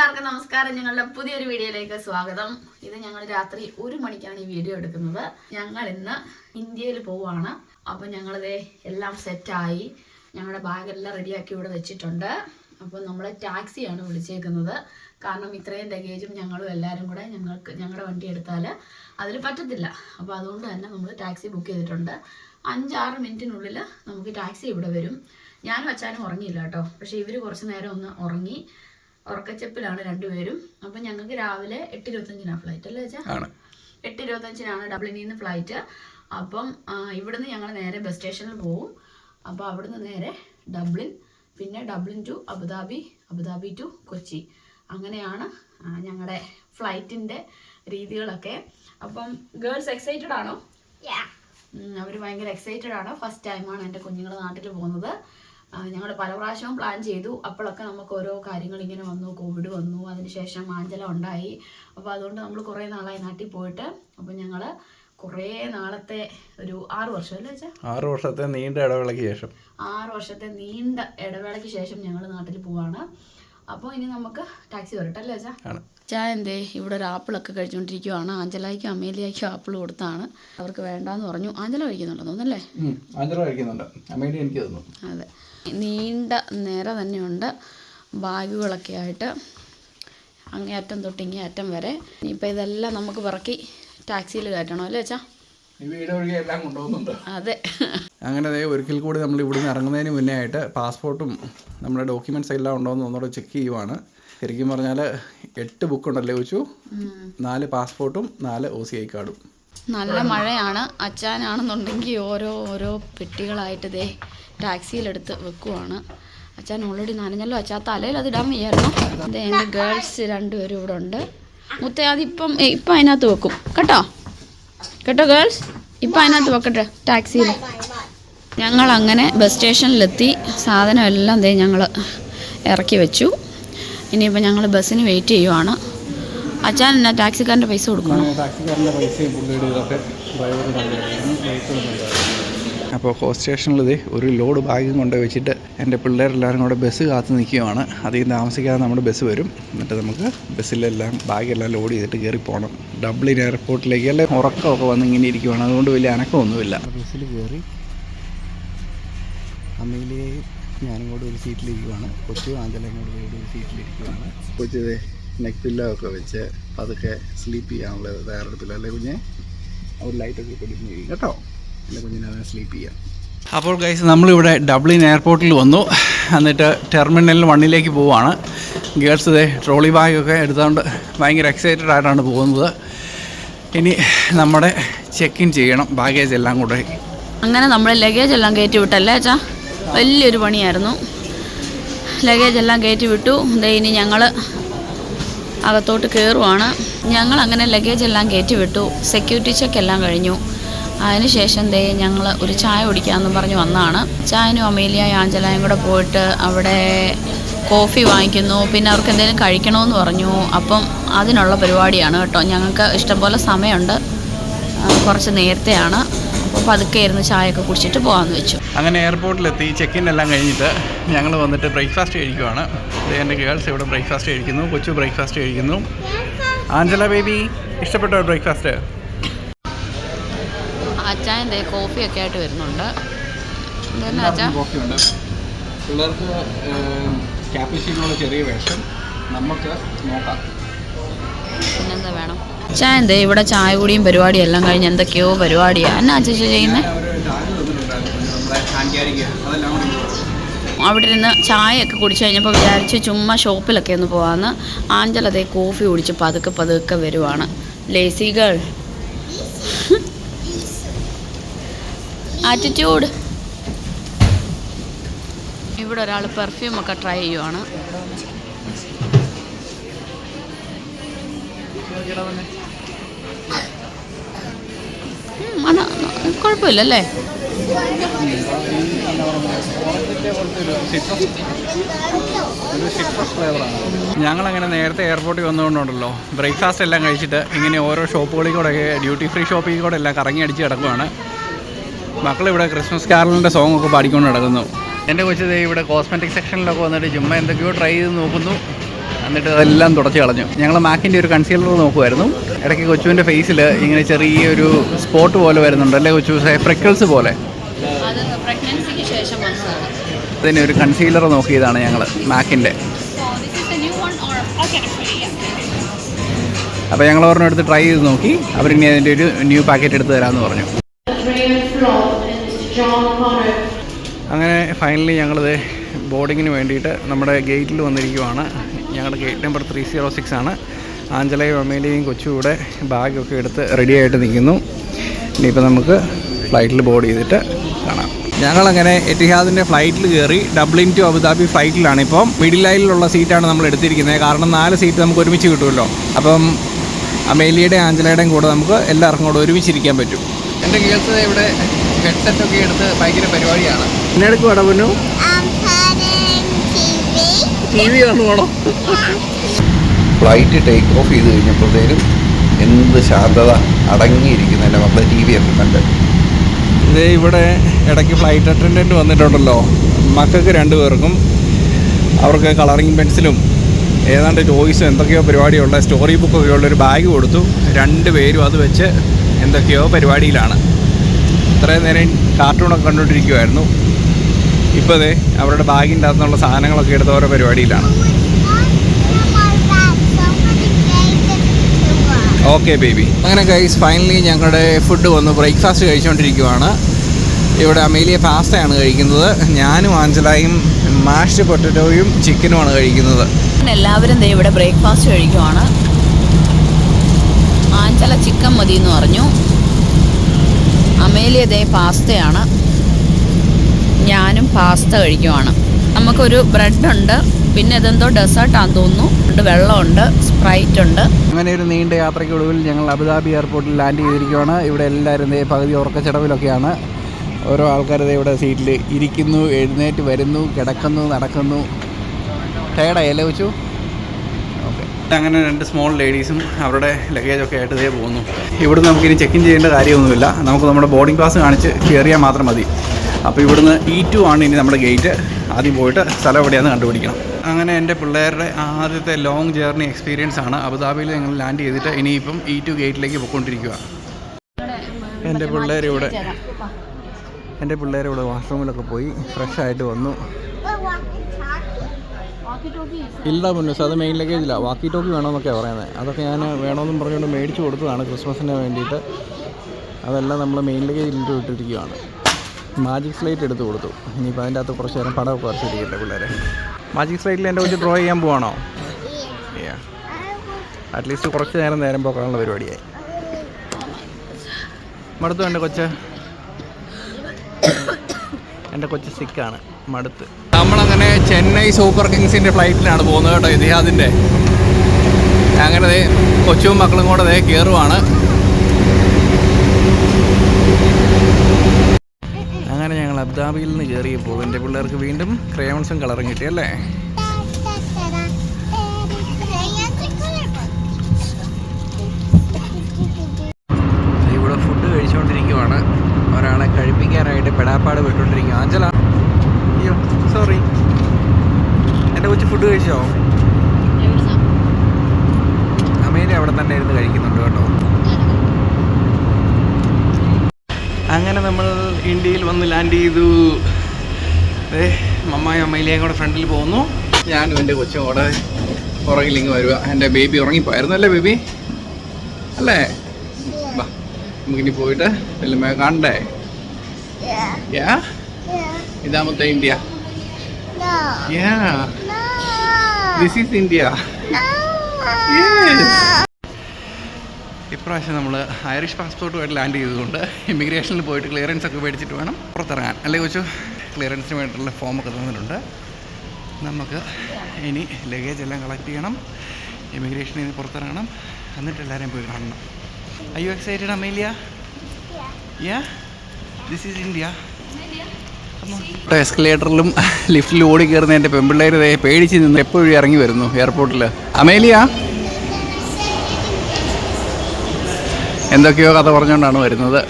എല്ലാവർക്കും നമസ്കാരം. ഞങ്ങളുടെ പുതിയൊരു വീഡിയോയിലേക്ക് സ്വാഗതം. ഇത് ഞങ്ങൾ രാത്രി ഒരു മണിക്കാണ് ഈ വീഡിയോ എടുക്കുന്നത്. ഞങ്ങൾ ഇന്ന് ഇന്ത്യയിൽ പോവാണ്. അപ്പോൾ ഞങ്ങളിത് എല്ലാം സെറ്റായി ഞങ്ങളുടെ ബാഗെല്ലാം റെഡിയാക്കി ഇവിടെ വെച്ചിട്ടുണ്ട്. അപ്പോൾ നമ്മളെ ടാക്സിയാണ് വിളിച്ചേക്കുന്നത്. കാരണം ഇത്രയും ലഗേജും ഞങ്ങളും എല്ലാവരും കൂടെ ഞങ്ങൾക്ക് ഞങ്ങളുടെ വണ്ടി എടുത്താൽ അതിൽ പറ്റത്തില്ല. അപ്പോൾ അതുകൊണ്ട് തന്നെ നമ്മൾ ടാക്സി ബുക്ക് ചെയ്തിട്ടുണ്ട്. അഞ്ചാറ് മിനിറ്റിനുള്ളിൽ നമുക്ക് ടാക്സി ഇവിടെ വരും. ഞാനും അച്ഛനും ഉറങ്ങിയില്ല കേട്ടോ. പക്ഷേ ഇവർ കുറച്ച് നേരം ഒന്ന് ഉറങ്ങി ഉറക്കച്ചെപ്പിലാണ് രണ്ടുപേരും. അപ്പൊ ഞങ്ങൾക്ക് രാവിലെ എട്ട് ഇരുപത്തഞ്ചിനാണ് ഫ്ലൈറ്റ് അല്ലേ വെച്ചാൽ എട്ട് ഇരുപത്തഞ്ചിനാണ് ഡബ്ലിനിൽ നിന്ന് ഫ്ലൈറ്റ് അപ്പം ഇവിടുന്ന് ഞങ്ങൾ നേരെ ബസ് സ്റ്റേഷനിൽ പോകും അപ്പോൾ അവിടുന്ന് നേരെ ഡബ്ലിൻ പിന്നെ Dublin to Abu Dhabi Abu Dhabi to Kochi. അങ്ങനെയാണ് ഞങ്ങളുടെ ഫ്ലൈറ്റിന്റെ രീതികളൊക്കെ. അപ്പം ഗേൾസ് എക്സൈറ്റഡ് ആണോ? അവർ ഭയങ്കര എക്സൈറ്റഡ് ആണ്. ഫസ്റ്റ് ടൈമാണ് എന്റെ കുഞ്ഞുങ്ങൾ നാട്ടിൽ പോകുന്നത്. ഞങ്ങൾ പല പ്രാവശ്യവും പ്ലാൻ ചെയ്തു. അപ്പോഴൊക്കെ നമുക്ക് ഓരോ കാര്യങ്ങൾ ഇങ്ങനെ വന്നു കോവിഡ് വന്നു അതിനുശേഷം ആഞ്ചല ഉണ്ടായി. അപ്പോൾ അതുകൊണ്ട് നമ്മൾ കുറേ നാളായി നാട്ടിൽ പോയിട്ട്. അപ്പോൾ ഞങ്ങൾ കുറേ നാളത്തെ ഒരു ആറ് വർഷം അല്ലേ വെച്ചാൽ ആറ് വർഷത്തെ നീണ്ട ഇടവേളയ്ക്ക് ശേഷം. ആറ് വർഷത്തെ നീണ്ട ഇടവേളയ്ക്ക് ശേഷം ഞങ്ങൾ നാട്ടിൽ പോവാണ്. അപ്പോൾ ഇനി നമുക്ക് ടാക്സി വരട്ടെ അല്ലേ വെച്ചാൽ ചായ എന്തേ ഇവിടെ ഒരു ആപ്പിളൊക്കെ കഴിച്ചുകൊണ്ടിരിക്കുവാണ് ആഞ്ചലായിക്കും അമേലിയായിക്കും ആപ്പിൾ കൊടുത്താണ്. അവർക്ക് വേണ്ടാന്ന് പറഞ്ഞു. ആഞ്ചല കഴിക്കുന്നുണ്ടോ തോന്നുന്നല്ലേ ആഞ്ചല കഴിക്കുന്നുണ്ട്. അമേലിയ എനിക്ക് തോന്നുന്നു അതെ. നീണ്ട നിര തന്നെയുണ്ട്. ബാഗുകളൊക്കെ ആയിട്ട് അങ്ങേയറ്റം തൊട്ട് ഇങ്ങേ അറ്റം വരെ. ഇനിയിപ്പോൾ ഇതെല്ലാം നമുക്ക് പറക്കി ടാക്സിയിൽ കയറ്റണം അല്ലേ വെച്ചാ അതെ. അങ്ങനെ ദേ ഒരിക്കൽ കൂടി നമ്മൾ ഇവിടുന്ന് ഇറങ്ങുന്നതിന് മുന്നേ ആയിട്ട് പാസ്പോർട്ടും നമ്മുടെ ഡോക്യുമെന്റ്സ് എല്ലാം ഉണ്ടോ എന്ന് ഒന്നുകൂടെ ചെക്ക് ചെയ്യുവാണ്. ശരിക്കും പറഞ്ഞാൽ എട്ട് ബുക്ക് ഉണ്ടല്ലേ വെച്ചു നാല് പാസ്പോർട്ടും നാല് ഒ സി ഐ കാർഡും നല്ല മഴയാണ് അച്ചാനാണെന്നുണ്ടെങ്കിൽ ഓരോ ഓരോ പെട്ടികളായിട്ട് ദേ ടാക്സിയിലെടുത്ത് വെക്കുവാണ്. അച്ഛൻ ഓൾറെഡി നനഞ്ഞല്ലോ. അച്ഛാ തലയിൽ അത് ഇടാൻ വയ്യായിരുന്നു. അതെ എന്റെ ഗേൾസ് രണ്ടുപേരും ഇവിടെ ഉണ്ട്. മുത്തേ അതിപ്പം ഇപ്പം അതിനകത്ത് വെക്കും. കേട്ടോ? കേട്ടോ ഗേൾസ് ഇപ്പം അതിനകത്ത് വെക്കട്ടെ ടാക്സിയിൽ. ഞങ്ങൾ അങ്ങനെ ബസ് സ്റ്റേഷനിലെത്തി സാധനം എല്ലാം ദേ ഞങ്ങൾ ഇറക്കി വെച്ചു. ഇനിയിപ്പോൾ ഞങ്ങൾ ബസ്സിന് വെയിറ്റ് ചെയ്യുവാണ്. അച്ഛൻ എന്നാ ടാക്സിക്കാരന്റെ പൈസ കൊടുക്കണം ടാക്സിക്കാരന്റെ പൈസ ഇതൊക്കെ അപ്പോൾ ഹോസ്റ്റ് സ്റ്റേഷനിൽ ഇതേ ഒരു ലോഡ് ബാഗും കൊണ്ട് വെച്ചിട്ട് എന്റെ പിള്ളേരെല്ലാവരും കൂടെ ബസ് കാത്തു നിൽക്കുകയാണ്. അധികം താമസിക്കാതെ നമ്മുടെ ബസ് വരും. എന്നിട്ട് നമുക്ക് ബസ്സിലെല്ലാം ബാഗെല്ലാം ലോഡ് ചെയ്തിട്ട് കയറി പോകണം. ഡബ്ലിൻ എയർപോർട്ടിലേക്ക് അല്ലെ? ഉറക്കമൊക്കെ വന്ന് ഇങ്ങനെ ഇരിക്കുവാണ്. അതുകൊണ്ട് വലിയ അനക്കമൊന്നുമില്ല. ബസ്സിൽ കയറി അമ്മയിലെയും ഞാനും കൂടെ ഒരു സീറ്റിലിരിക്കുവാണ്. കൊച്ചു ആഞ്ചലയും കൂടെ ഒരു സീറ്റിലിരിക്കുവാണ്. കൊച്ചു നെക്ക് പില്ലോ ഒക്കെ വെച്ച് അതൊക്കെ സ്ലീപ്പ് ചെയ്യാനുള്ള തയ്യാറെടുപ്പില്ല അല്ലേ കുഞ്ഞെ? ഒരു ലൈറ്റൊക്കെ പിടിക്കുന്നു കേട്ടോ. എന്റെ കുഞ്ഞിനെ അവനെ സ്ലീപ്പ് ചെയ്യാം. അപ്പോൾ ഗൈസ് നമ്മളിവിടെ ഡബ്ലിൻ എയർപോർട്ടിൽ വന്നു. എന്നിട്ട് ടെർമിനൽ വണ്ണിലേക്ക് പോവുകയാണ് ഗേൾസ് ഇതേ ട്രോളി ബാഗൊക്കെ എടുത്തുകൊണ്ട് ഭയങ്കര എക്സൈറ്റഡ് ആയിട്ടാണ് പോകുന്നത്. ഇനി നമ്മുടെ ചെക്ക് ഇൻ ചെയ്യണം ബാഗേജ് എല്ലാം കൂടെ. അങ്ങനെ നമ്മൾ ലഗേജ് എല്ലാം കയറ്റി വിട്ടല്ലേ അച്ഛാ? വലിയൊരു പണിയായിരുന്നു. ലഗേജ് എല്ലാം കയറ്റി വിട്ടു. ഇതേ ഇനി ഞങ്ങൾ അകത്തോട്ട് കയറുവാണ് ഞങ്ങൾ അങ്ങനെ ലഗേജ് എല്ലാം കയറ്റി വിട്ടു. സെക്യൂരിറ്റി ചെക്ക് എല്ലാം കഴിഞ്ഞു. അതിനുശേഷം ദേ ഞങ്ങൾ ഒരു ചായ കുടിക്കാമെന്ന് പറഞ്ഞ് വന്നതാണ് ചായനും അമേലിയ ആഞ്ചലായും കൂടെ പോയിട്ട് അവിടെ കോഫി വാങ്ങിക്കുന്നു. പിന്നെ അവർക്ക് എന്തെങ്കിലും കഴിക്കണമെന്ന് പറഞ്ഞു. അപ്പം അതിനുള്ള പരിപാടിയാണ് കേട്ടോ. ഞങ്ങൾക്ക് ഇഷ്ടംപോലെ സമയമുണ്ട്. കുറച്ച് നേരത്തെയാണ്. അപ്പോൾ പതുക്കെ ഇരുന്ന് ചായയൊക്കെ കുടിച്ചിട്ട് പോകാമെന്ന് വെച്ചു. അങ്ങനെ എയർപോർട്ടിലെത്തി ചെക്ക് ഇൻ എല്ലാം കഴിഞ്ഞിട്ട് ഞങ്ങൾ വന്നിട്ട് ബ്രേക്ക്ഫാസ്റ്റ് കഴിക്കുവാണ്. എന്റെ ഗേൾസ് ഇവിടെ ബ്രേക്ക്ഫാസ്റ്റ് കഴിക്കുന്നു. കൊച്ചു ബ്രേക്ക്ഫാസ്റ്റ് കഴിക്കുന്നു. ആഞ്ചല ബേബി ഇഷ്ടപ്പെട്ടോ ബ്രേക്ക്ഫാസ്റ്റ് അച്ചായൻ ദേ കോഫിയൊക്കെ ആയിട്ട് വരുന്നുണ്ട്. ഇതന്നെ അച്ഛാ കോഫി ഉണ്ട് പിള്ളേർക്ക് ക്യാപ്പിച്ചിനുള്ള ചെറിയ വേഷം. നമുക്ക് നോക്കാം. പിന്നെന്താ വേണം? ചായൻ ദേ ഇവിടെ ചായ കുടിയും പരിപാടിയും എല്ലാം കഴിഞ്ഞ് എന്തൊക്കെയോ പരിപാടിയാണ് എന്നാ അച്ഛ ചെയ്യുന്നത് കൂടി അവിടെ ഇരുന്ന് ചായയൊക്കെ കുടിച്ചു കഴിഞ്ഞപ്പോൾ വിചാരിച്ച് ചുമ്മാ ഷോപ്പിലൊക്കെ ഒന്ന് പോകാമെന്ന് ആഞ്ചൽ അതേ കോഫി കുടിച്ച് പതുക്കെ പതുക്കെ വരുവാണ്. ലേസികൾ ആറ്റിറ്റ്യൂഡ് ഇവിടെ ഒരാൾ പെർഫ്യൂം ഒക്കെ ട്രൈ ചെയ്യുവാണ്. കുഴപ്പമില്ലല്ലേ? ഞങ്ങളങ്ങനെ നേരത്തെ എയർപോർട്ടിൽ വന്നുകൊണ്ടുണ്ടല്ലോ. ബ്രേക്ക്ഫാസ്റ്റ് എല്ലാം കഴിച്ചിട്ട് ഇങ്ങനെ ഓരോ ഷോപ്പുകളിൽ കൂടെ ഡ്യൂട്ടി ഫ്രീ ഷോപ്പിൽ കൂടെ എല്ലാം കറങ്ങി അടിച്ച് കിടക്കുവാണ്. മക്കളിവിടെ ക്രിസ്മസ് കാരലിന്റെ സോങ് ഒക്കെ പാടിക്കൊണ്ട് നടക്കുന്നു. എന്റെ കൊച്ചത് ദേ ഇവിടെ കോസ്മെറ്റിക് സെക്ഷനിലൊക്കെ വന്നിട്ട് ചുമ്മാ എന്തൊക്കെയോ ട്രൈ ചെയ്ത് നോക്കുന്നു. എന്നിട്ട് അതെല്ലാം തുടച്ച് കളഞ്ഞു. ഞങ്ങൾ മാക്കിന്റെ ഒരു കൺസീലർ നോക്കുമായിരുന്നു ഇടയ്ക്ക് കൊച്ചുവിന്റെ ഫേസിൽ ഇങ്ങനെ ചെറിയൊരു സ്പോട്ട് പോലെ വരുന്നുണ്ട്. അല്ലേ കൊച്ചു? ഫ്രെക്കിൾസ് പോലെ. അത് പ്രഗ്നൻസിക്ക് ശേഷം വന്നതാണ്. അതിന് ഒരു കൺസീലർ നോക്കിയതാണ് ഞങ്ങൾ മാക്കിന്റെ. അപ്പോൾ ഞങ്ങൾ ഒരെണ്ണം എടുത്ത് ട്രൈ ചെയ്ത് നോക്കി. അവരിനി അതിന്റെ ഒരു ന്യൂ പാക്കറ്റ് എടുത്ത് തരാമെന്ന് പറഞ്ഞു. അങ്ങനെ ഫൈനലി ഞങ്ങളിത് ബോർഡിങ്ങിന് വേണ്ടിയിട്ട് നമ്മുടെ ഗേറ്റിൽ വന്നിരിക്കുവാണ്. ഞങ്ങളുടെ gate number three zero six ആണ്. ആഞ്ചലയും അമേലിയും കൊച്ചും കൂടെ ബാഗൊക്കെ എടുത്ത് റെഡി ആയിട്ട് നിൽക്കുന്നു. ഇനിയിപ്പോൾ നമുക്ക് ഫ്ലൈറ്റിൽ ബോർഡ് ചെയ്തിട്ട് കാണാം. ഞങ്ങളങ്ങനെ എറ്റിഹാദിന്റെ ഫ്ലൈറ്റിൽ കയറി ഡബ്ലിൻ ടു അബുദാബി ഫ്ലൈറ്റിലാണ് ഇപ്പം. മിഡിൽ ലൈനിലുള്ള സീറ്റാണ് നമ്മൾ എടുത്തിരിക്കുന്നത് കാരണം നാല് സീറ്റ് നമുക്ക് ഒരുമിച്ച് കിട്ടുമല്ലോ അപ്പം അമേലിയുടെയും ആഞ്ചലയുടെയും കൂടെ നമുക്ക് എല്ലാവർക്കും കൂടെ ഒരുമിച്ചിരിക്കാൻ പറ്റും. എന്റെ ഗേൾസ് ഇവിടെ ഹെഡ്സെറ്റ് ഒക്കെ എടുത്ത് ഭയങ്കര പരിപാടിയാണ്. എന്നെ എടുക്കും അടവനു I'm playing TV. T V കാണുവാണോ? Flight take off ചെയ്ത് കഴിഞ്ഞപ്പോഴത്തേനും എന്ത് ശാന്തത അടങ്ങിയിരിക്കുന്നു എന്റെ മക്കളെ ടി വി ഒക്കെ കണ്ട്. ഇതേ ഇവിടെ ഇടയ്ക്ക് ഫ്ലൈറ്റ് അറ്റൻഡന്റ് വന്നിട്ടുണ്ടല്ലോ. മക്കൾക്ക് രണ്ടു പേർക്കും അവർക്ക് കളറിങ് പെൻസിലും ഏതാണ്ട് ചോയ്സും എന്തൊക്കെയോ പരിപാടിയുള്ള സ്റ്റോറി ബുക്കൊക്കെ ഉള്ളൊരു ബാഗ് കൊടുത്തു. രണ്ട് പേരും അത് വെച്ച് എന്തൊക്കെയോ പരിപാടിയിലാണ്. ഇത്രയും നേരം കാർട്ടൂണൊക്കെ കണ്ടുകൊണ്ടിരിക്കുമായിരുന്നു ഇപ്പോൾ അതെ അവരുടെ ബാഗിന്റെ അകത്തുനിന്നുള്ള സാധനങ്ങളൊക്കെ എടുത്ത ഓരോ പരിപാടിയിലാണ്. ഓക്കെ ബേബി അങ്ങനെ ഗൈസ് ഫൈനലി ഞങ്ങളുടെ ഫുഡ് വന്ന് ബ്രേക്ക്ഫാസ്റ്റ് കഴിച്ചുകൊണ്ടിരിക്കുവാണ് ഇവിടെ അമേലിയ പാസ്തയാണ് കഴിക്കുന്നത്. ഞാനും ആഞ്ചലായും മാഷ്ഡ് പൊട്ടറ്റോയും ചിക്കനുമാണ് കഴിക്കുന്നത്. എല്ലാവരും ഇവിടെ ബ്രേക്ക്ഫാസ്റ്റ് കഴിക്കുവാണ്. ആഞ്ചല ചിക്കൻ മതി എന്ന് പറഞ്ഞു. അമേലിയ ദേ പാസ്തയാണ്. ഞാനും പാസ്ത കഴിക്കുവാണ്. നമുക്കൊരു ബ്രെഡുണ്ട് പിന്നെ ഇതെന്തോ ഡെസേർട്ടാന്ന് തോന്നുന്നു. വെള്ളമുണ്ട് സ്പ്രൈറ്റ് ഉണ്ട് അങ്ങനെ ഒരു നീണ്ട യാത്രയ്ക്കൊടുവിൽ ഞങ്ങൾ അബുദാബി എയർപോർട്ടിൽ ലാൻഡ് ചെയ്തിരിക്കുകയാണ് ഇവിടെ എല്ലാവരും പകുതി ഉറക്കച്ചടവിലൊക്കെയാണ് ഓരോ ആൾക്കാർ ഇവിടെ സീറ്റിൽ ഇരിക്കുന്നു എഴുന്നേറ്റ് വരുന്നു കിടക്കുന്നു നടക്കുന്നു. ടയർഡായല്ലേ വെച്ചു ഓക്കെ. അങ്ങനെ രണ്ട് സ്മോൾ ലേഡീസും അവരുടെ ലഗേജൊക്കെ ആയിട്ട് ഇതേ പോകുന്നു. ഇവിടുന്ന് നമുക്കിനി ചെക്ക് ഇൻ ചെയ്യേണ്ട കാര്യമൊന്നുമില്ല. നമുക്ക് നമ്മുടെ ബോർഡിംഗ് പാസ് കാണിച്ച് കയറിയാൽ മാത്രം മതി. അപ്പോൾ ഇവിടുന്ന് ഇ ടു ആണ് ഇനി നമ്മുടെ ഗേറ്റ് ആദ്യം പോയിട്ട് സ്ഥലം എവിടെയാണെന്ന് കണ്ടുപിടിക്കണം. അങ്ങനെ എന്റെ പിള്ളേരുടെ ആദ്യത്തെ ലോങ് ജേർണി എക്സ്പീരിയൻസ് ആണ്. അബുദാബിയിൽ ഞങ്ങൾ ലാൻഡ് ചെയ്തിട്ട് ഇനിയിപ്പം ഇ ടു ഗേറ്റിലേക്ക് പോയിക്കൊണ്ടിരിക്കുക. എന്റെ പിള്ളേർ ഇവിടെ. എന്റെ പിള്ളേർ ഇവിടെ വാഷ്റൂമിലൊക്കെ പോയി ഫ്രഷ് ആയിട്ട് വന്നു. ഇല്ല മുന്നൂസ് അത് മെയിൻ ലഗേജില്ല വാക്കി ടോക്കി വേണമെന്നൊക്കെയാണ് പറയുന്നത് അതൊക്കെ ഞാൻ വേണമെന്നും പറഞ്ഞുകൊണ്ട് മേടിച്ച് കൊടുത്തതാണ് ക്രിസ്മസിന് വേണ്ടിയിട്ട്. അതെല്ലാം നമ്മൾ മെയിൻ ലഗേജിൽ ഇട്ടിരിക്കുകയാണ് മാജിക് സ്ലൈറ്റ് എടുത്ത് കൊടുത്തു. ഇനിയിപ്പോൾ അതിന്റെ അകത്ത് കുറച്ച് നേരം പടമൊക്കെ വരച്ചിരിക്കില്ലേ പിള്ളേരെ. മാജിക് സ്ലൈറ്റിൽ എന്റെ കൊച്ച് ഡ്രോ ചെയ്യാൻ പോവാണോ? അറ്റ്ലീസ്റ്റ് കുറച്ച് നേരം നേരം പോക്കാനുള്ള പരിപാടിയായി. മടുത്തു എന്റെ കൊച്ച്? എന്റെ കൊച്ച് സിക്കാണ് മടുത്ത്. നമ്മളങ്ങനെ ചെന്നൈ സൂപ്പർ കിങ്സിന്റെ ഫ്ലൈറ്റിലാണ് പോകുന്നത് കേട്ടോ ഇതിഹാദിന്റെ അങ്ങനെ ദേ കൊച്ചും മക്കളും കൂടെ ദേ കയറുവാണ് അങ്ങനെ ഞങ്ങൾ അബുദാബിയിൽ നിന്ന് കയറിയപ്പോൾ എന്റെ പിള്ളേർക്ക് വീണ്ടും ക്രയോൺസും കളറും കിട്ടി അല്ലേ ഇവിടെ ഫുഡ് കഴിച്ചുകൊണ്ടിരിക്കുവാണ് ഒരാളെ കഴിപ്പിക്കാനായിട്ട് പെടാപ്പാട് പോയിക്കൊണ്ടിരിക്കുക ആഞ്ചല അയ്യോ സോറി എന്റെ കൊച്ചു ഫുഡ് കഴിച്ചോ അമേനെ അവിടെ തന്നെ ഇരുന്ന് കഴിക്കുന്നുണ്ട് കേട്ടോ അങ്ങനെ നമ്മൾ ഇന്ത്യയിൽ വന്ന് ലാൻഡ് ചെയ്തു. ഏ മമ്മായും അമ്മയിലേയും കൂടെ ഫ്രണ്ടിൽ പോകുന്നു ഞാനും എന്റെ കൊച്ചും കൂടെ പുറകിലിങ്ങ് വരിക എന്റെ ബേബി ഉറങ്ങിപ്പോയായിരുന്നു അല്ലേ ബേബി അല്ലേ? വാ നമുക്കിനി പോയിട്ട് എല്ലാം കാണണ്ടേ? Yeah ഇതാമത്തെ India. Yeah this is India ഇപ്രാവശ്യം നമ്മൾ ഐറിഷ് പാസ്പോർട്ടുമായിട്ട് ലാൻഡ് ചെയ്തുകൊണ്ട് ഇമിഗ്രേഷനിൽ പോയിട്ട് ക്ലിയറൻസ് ഒക്കെ മേടിച്ചിട്ട് വേണം പുറത്തിറങ്ങാൻ. അല്ലേ കൊച്ചു? ക്ലിയറൻസിന് വേണ്ടിയിട്ടുള്ള ഫോമൊക്കെ തന്നിട്ടുണ്ട്. നമുക്ക് ഇനി ലഗേജ് എല്ലാം കളക്ട് ചെയ്യണം. ഇമിഗ്രേഷനിൽ നിന്ന് പുറത്തിറങ്ങണം. എന്നിട്ട് എല്ലാവരെയും പോയി കാണണം. Are you excited Amelia? Yeah this is India എസ്കലേറ്ററിലും ലിഫ്റ്റിലും ഓടി കയറുന്ന എന്റെ പെമ്പിള്ളേരെ പേടിച്ച് നിന്ന് എപ്പോഴും ഇറങ്ങി വരുന്നു എയർപോർട്ടിൽ അമേലിയ? എന്തൊക്കെയോ കഥ പറഞ്ഞുകൊണ്ടാണ് വരുന്നത്.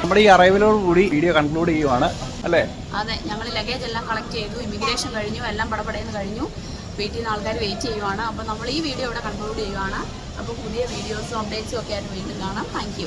നമ്മുടെ ഈ അറൈവലോട് കൂടി വീഡിയോ കൺക്ലൂഡ് ചെയ്യുവാണ് അല്ലേ? അതെ ഞങ്ങൾ ലഗേജ് എല്ലാം കളക്ട് ചെയ്തു ഇമിഗ്രേഷൻ കഴിഞ്ഞു എല്ലാം പടപടയെന്ന് കഴിഞ്ഞു. വീട്ടിൽ നിന്ന് ആൾക്കാർ വെയിറ്റ് ചെയ്യുവാണ്. അപ്പോൾ നമ്മൾ ഈ വീഡിയോ ഇവിടെ കൺക്ലൂഡ് ചെയ്യുവാണ്. അപ്പോൾ പുതിയ വീഡിയോസും അപ്ഡേറ്റ്സും ഒക്കെ ആയിട്ട് വീണ്ടും കാണാം. താങ്ക്